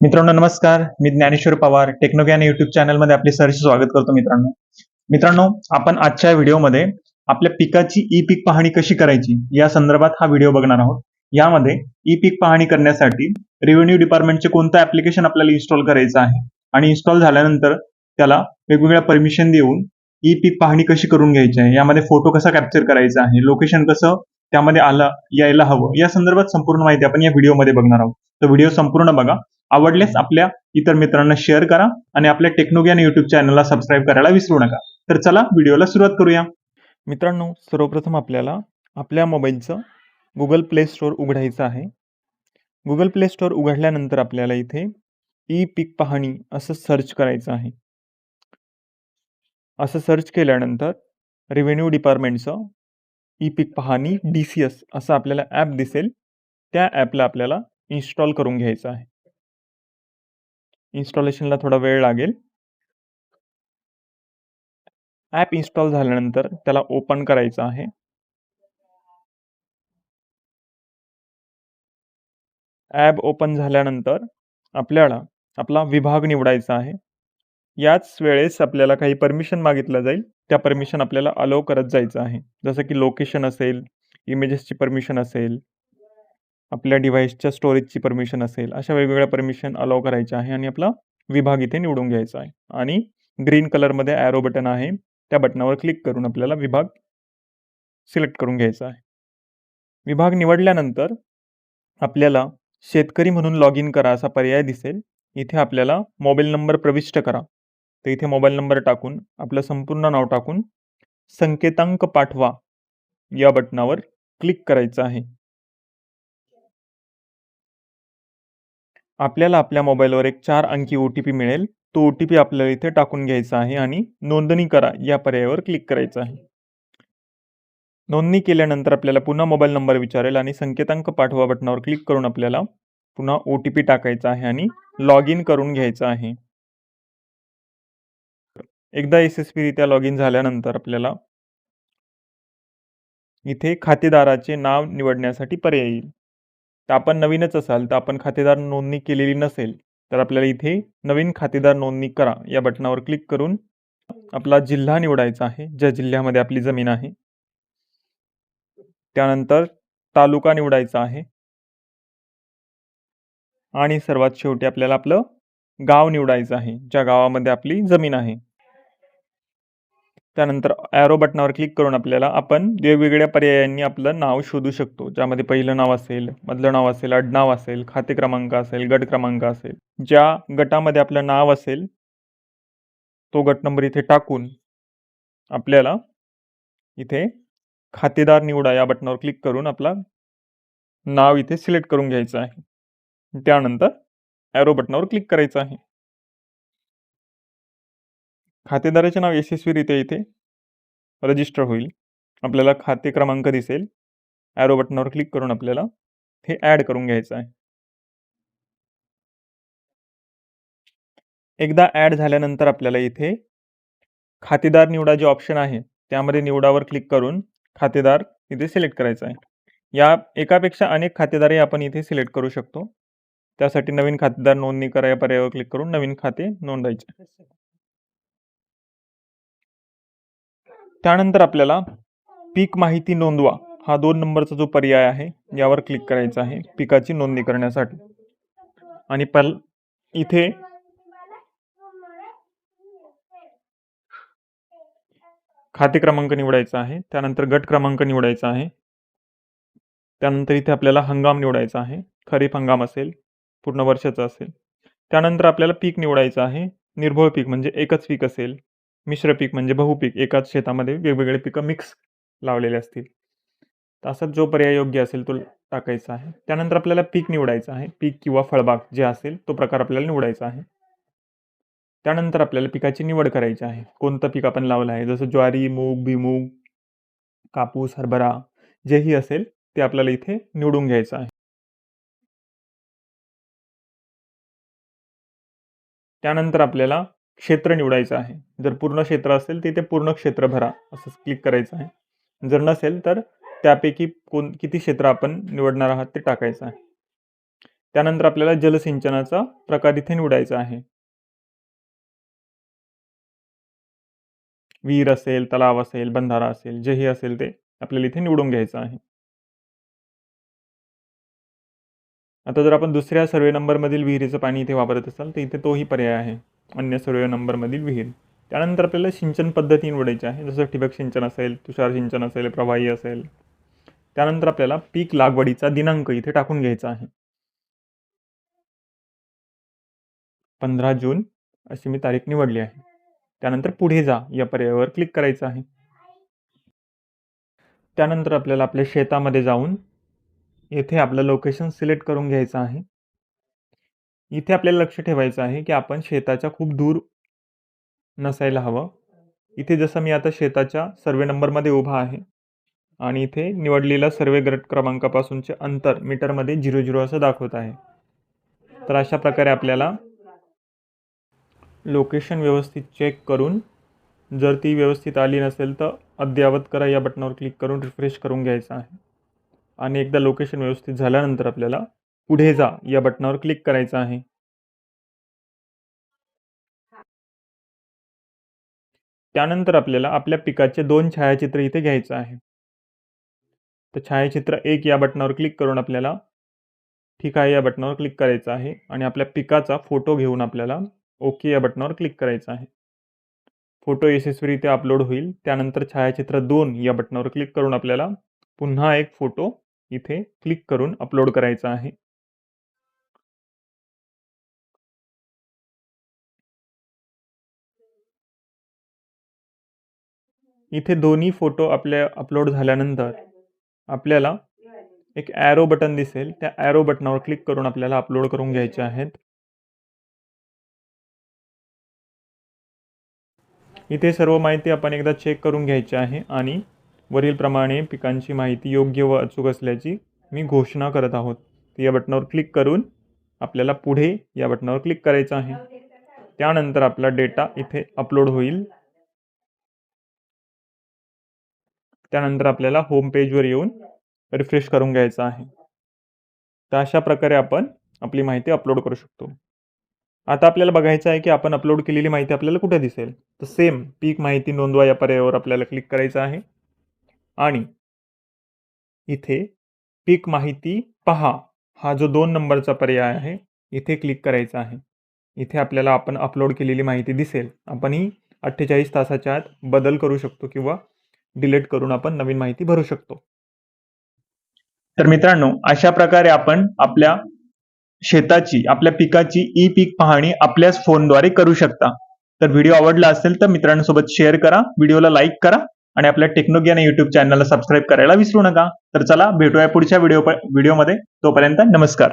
मित्रांनो नमस्कार. मी ज्ञानेश्वर पवार टेक्नोज्ञान युट्यूब चॅनलमध्ये आपले सहर्ष स्वागत करतो मित्रांनो. मित्रांनो आपण आजच्या व्हिडिओमध्ये आपल्या पिकाची ई पीक पाहणी कशी करायची या संदर्भात हा व्हिडिओ बघणार आहोत. यामध्ये ई पीक पाहणी करण्यासाठी रेव्हेन्यू डिपार्टमेंटचे कोणतं ऍप्लिकेशन आपल्याला इन्स्टॉल करायचं आहे आणि इन्स्टॉल झाल्यानंतर त्याला वेगवेगळ्या परमिशन देऊन ई पीक पाहणी कशी करून घ्यायची आहे? यामध्ये फोटो कसा कॅप्चर करायचा आहे? लोकेशन कसं? त्यामध्ये आला यायला हवं. या संदर्भात संपूर्ण माहिती आपण या व्हिडिओमध्ये बघणार आहोत. तर व्हिडिओ संपूर्ण बघा. आवडल्यास आपल्या इतर मित्रांना शेअर करा आणि आपल्या टेक्नोग्यान युट्यूब चॅनलला सबस्क्राईब करायला विसरू नका. तर चला व्हिडिओला सुरुवात करूया. मित्रांनो सर्वप्रथम आपल्याला आपल्या मोबाईलचं गुगल प्ले स्टोअर उघडायचं आहे. गुगल प्ले स्टोअर उघडल्यानंतर आपल्याला इथे ई पीक पाहणी असं सर्च करायचं आहे. असं सर्च केल्यानंतर रेव्हेन्यू डिपार्टमेंटचं ई पीक पाहणी डी सी एस असं आपल्याला ॲप दिसेल. त्या ॲपला आपल्याला इन्स्टॉल करून घ्यायचं आहे. इन्स्टॉलेशनला थोडा वेळ लागेल. ॲप इन्स्टॉल झाल्यानंतर त्याला ओपन करायचं आहे. ॲप ओपन झाल्यानंतर आपल्याला आपला विभाग निवडायचा आहे. याच वेळेस आपल्याला काही परमिशन मागितलं जाईल. त्या परमिशन आपल्याला अलाव करत जायचं आहे. जसं की लोकेशन असेल इमेजेसची परमिशन असेल आपल्या डिव्हाइसच्या स्टोरेजची परमिशन असेल अशा वेगवेगळ्या परमिशन अलाव करायच्या आहे आणि आपला विभाग इथे निवडून घ्यायचा आहे. आणि ग्रीन कलरमध्ये ॲरो बटन आहे. त्या बटनावर क्लिक करून आपल्याला विभाग सिलेक्ट करून घ्यायचा आहे. विभाग निवडल्यानंतर आपल्याला शेतकरी म्हणून लॉग इन करा असा पर्याय दिसेल. इथे आपल्याला मोबाईल नंबर प्रविष्ट करा. तर इथे मोबाईल नंबर टाकून आपलं संपूर्ण नाव टाकून संकेतांक पाठवा या बटनावर क्लिक करायचं आहे. आपल्याला आपल्या मोबाईलवर एक चार अंकी ओ टी पी मिळेल. तो ओ टी पी आपल्याला इथे टाकून घ्यायचा आहे आणि नोंदणी करा या पर्यायावर क्लिक करायचं आहे. नोंदणी केल्यानंतर आपल्याला पुन्हा मोबाईल नंबर विचारेल आणि संकेतांक पाठवा बटनावर क्लिक करून आपल्याला पुन्हा ओ टी पी टाकायचा आहे आणि लॉग इन करून घ्यायचं आहे. एकदा यशस्वीरित्या लॉग इन झाल्यानंतर आपल्याला इथे खातेदाराचे नाव निवडण्यासाठी पर्याय येईल. तर आपण नवीनच असाल तर आपण खातेदार नोंदणी केलेली नसेल तर आपल्याला इथे नवीन खातेदार नोंदणी करा. या बटनावर क्लिक करून आपला जिल्हा निवडायचा आहे. ज्या जिल्ह्यामध्ये आपली जमीन आहे. त्यानंतर तालुका निवडायचा आहे. आणि सर्वात शेवटी आपल्याला आपलं गाव निवडायचं आहे. ज्या गावामध्ये आपली जमीन आहे. त्यानंतर ॲरो बटनावर क्लिक करून आपल्याला आपण वेगवेगळ्या पर्यायांनी आपलं नाव शोधू शकतो. ज्यामध्ये पहिलं नाव असेल मधलं नाव असेल आडनाव असेल खाते क्रमांक असेल गट क्रमांक असेल. ज्या गटामध्ये आपलं नाव असेल तो गट नंबर इथे टाकून आपल्याला इथे खातेदार निवडा या बटनावर क्लिक करून आपला नाव इथे सिलेक्ट करून घ्यायचं आहे. त्यानंतर ॲरो बटनावर क्लिक करायचं आहे. खातेदाराचे नाव यशस्वीरित्या इथे रजिस्टर होईल. आपल्याला खाते क्रमांक दिसेल. ॲरो बटनावर क्लिक करून आपल्याला हे ॲड करून घ्यायचं आहे. एकदा ॲड झाल्यानंतर आपल्याला इथे खातेदार निवडा जे ऑप्शन आहे त्यामध्ये निवडावर क्लिक करून खातेदार इथे सिलेक्ट करायचा आहे. या एकापेक्षा अनेक खातेदारही आपण इथे सिलेक्ट करू शकतो. त्यासाठी नवीन खातेदार नोंदणी करा या पर्यायावर क्लिक करून नवीन खाते नोंदायचे त्यानंतर आपल्याला पीक माहिती नोंदवा. हा दोन नंबरचा जो पर्याय आहे यावर क्लिक करायचा आहे पिकाची नोंदणी करण्यासाठी. आणि पल इथे खाते क्रमांक निवडायचा आहे त्यानंतर गट क्रमांक निवडायचा आहे त्यानंतर इथे आपल्याला हंगाम निवडायचा आहे खरीप हंगाम असेल पूर्ण वर्षाचा असेल. त्यानंतर आपल्याला पीक निवडायचं आहे निर्भळ पीक म्हणजे एकच पीक असेल. मिश्र पीक म्हणजे बहुपीक एकाच शेतामध्ये वेगवेगळे पिकं मिक्स लावलेले असतील. तर असा जो पर्याय योग्य असेल तो टाकायचा आहे. त्यानंतर आपल्याला पीक निवडायचं आहे. पीक किंवा फळबाग जे असेल तो प्रकार आपल्याला निवडायचा आहे. त्यानंतर आपल्याला पिकाची निवड करायची आहे. कोणतं पीक आपण लावलं आहे? जसं ज्वारी मूग भुईमूग कापूस हरभरा जेही असेल ते आपल्याला इथे निवडून घ्यायचं आहे. त्यानंतर आपल्याला क्षेत्र निवडायचं आहे. जर पूर्ण क्षेत्र असेल तर पूर्ण क्षेत्र भरा असं क्लिक करायचं आहे. जर नसेल तर त्यापैकी कोण किती क्षेत्र आपण निवडणार आहात ते टाकायचं आहे. त्यानंतर आपल्याला जलसिंचनाचा प्रकार इथे निवडायचा आहे. विहीर असेल तलाव असेल बंधारा असेल जे हे असेल ते आपल्याला इथे निवडून घ्यायचं आहे. आता जर आपण दुसऱ्या सर्वे नंबरमधील विहिरीचं पाणी इथे वापरत असाल तर इथे तोही पर्याय आहे. अन्य सर्व नंबरमधील विहीर. त्यानंतर आपल्याला सिंचन पद्धती निवडायची आहे. जसं ठिबक सिंचन असेल तुषार सिंचन असेल प्रवाही असेल. त्यानंतर आपल्याला पीक लागवडीचा दिनांक इथे टाकून घ्यायचा आहे. पंधरा जून अशी मी तारीख निवडली आहे. त्यानंतर पुढे जा या पर्यायावर क्लिक करायचं आहे. त्यानंतर आपल्याला आपल्या शेतामध्ये जाऊन येथे आपलं लोकेशन सिलेक्ट करून घ्यायचं आहे. इथे आपल्याला लक्ष ठेवायचं आहे की आपण शेताच्या खूप दूर नसायला हवं. इथे जसं मी आता शेताच्या सर्वे नंबरमध्ये उभा आहे आणि इथे निवडलेल्या सर्वे गट क्रमांकापासूनचे अंतर मीटरमध्ये झिरो झिरो असं दाखवत आहे. तर अशा प्रकारे आपल्याला लोकेशन व्यवस्थित चेक करून जर ती व्यवस्थित आली नसेल तर अद्ययावत करा या बटनावर क्लिक करून रिफ्रेश करून घ्यायचं आहे. आणि एकदा लोकेशन व्यवस्थित झाल्यानंतर आपल्याला पुढे जा या बटनावर क्लिक करायचं आहे. त्यानंतर आपल्याला आपल्या पिकाचे दोन छायाचित्र इथे घ्यायचं आहे. तर छायाचित्र एक या बटनावर क्लिक करून आपल्याला ठीक आहे या बटनावर क्लिक करायचं आहे आणि आपल्या पिकाचा फोटो घेऊन आपल्याला ओके या बटनावर क्लिक करायचं आहे. फोटो यशस्वीरित्या अपलोड होईल. त्यानंतर छायाचित्र दोन या बटनावर क्लिक करून आपल्याला पुन्हा एक फोटो इथे क्लिक करून अपलोड करायचा आहे. इथे दोन्ही फोटो आपल्या अपलोड झाल्यानंतर आपल्याला एक ॲरो बटन दिसेल. त्या ॲरो बटनावर क्लिक करून आपल्याला अपलोड करून घ्यायचे आहेत. इथे सर्व माहिती आपण एकदा चेक करून घ्यायची आहे आणि वरीलप्रमाणे पिकांची माहिती योग्य व अचूक असल्याची मी घोषणा करत आहोत. या बटनावर क्लिक करून आपल्याला पुढे या बटनावर क्लिक करायचं आहे. त्यानंतर आपला डेटा इथे अपलोड होईल. त्यानंतर आपल्याला होम पेजवर येऊन रिफ्रेश करून घ्यायचं आहे. तर अशा प्रकारे आपण आपली माहिती अपलोड करू शकतो. आता आपल्याला बघायचं आहे की आपण अपलोड केलेली माहिती आपल्याला कुठे दिसेल? तर सेम पीक माहिती नोंदवा या पर्यायावर आपल्याला क्लिक करायचं आहे. आणि इथे पीक माहिती पहा. हा जो दोन नंबरचा पर्याय आहे इथे क्लिक करायचा आहे. इथे आपल्याला आपण अपलोड केलेली माहिती दिसेल. आपण ही अठ्ठेचाळीस तासाच्या आत बदल करू शकतो किंवा डिलीट करून आपण नवीन माहिती भरू शकतो. तर मित्रांनो अशा प्रकारे आपण आपल्या शेताची आपल्या पिकाची ई पीक पाहणी आपल्याच फोनद्वारे करू शकता. तर व्हिडिओ आवडला असेल तर मित्रांसोबत शेअर करा व्हिडिओला लाईक करा आणि आपल्या टेक्नोग्यान युट्यूब चॅनलला सबस्क्राईब करायला विसरू नका. तर चला भेटूया पुढच्या व्हिडिओ व्हिडिओमध्ये. तोपर्यंत नमस्कार.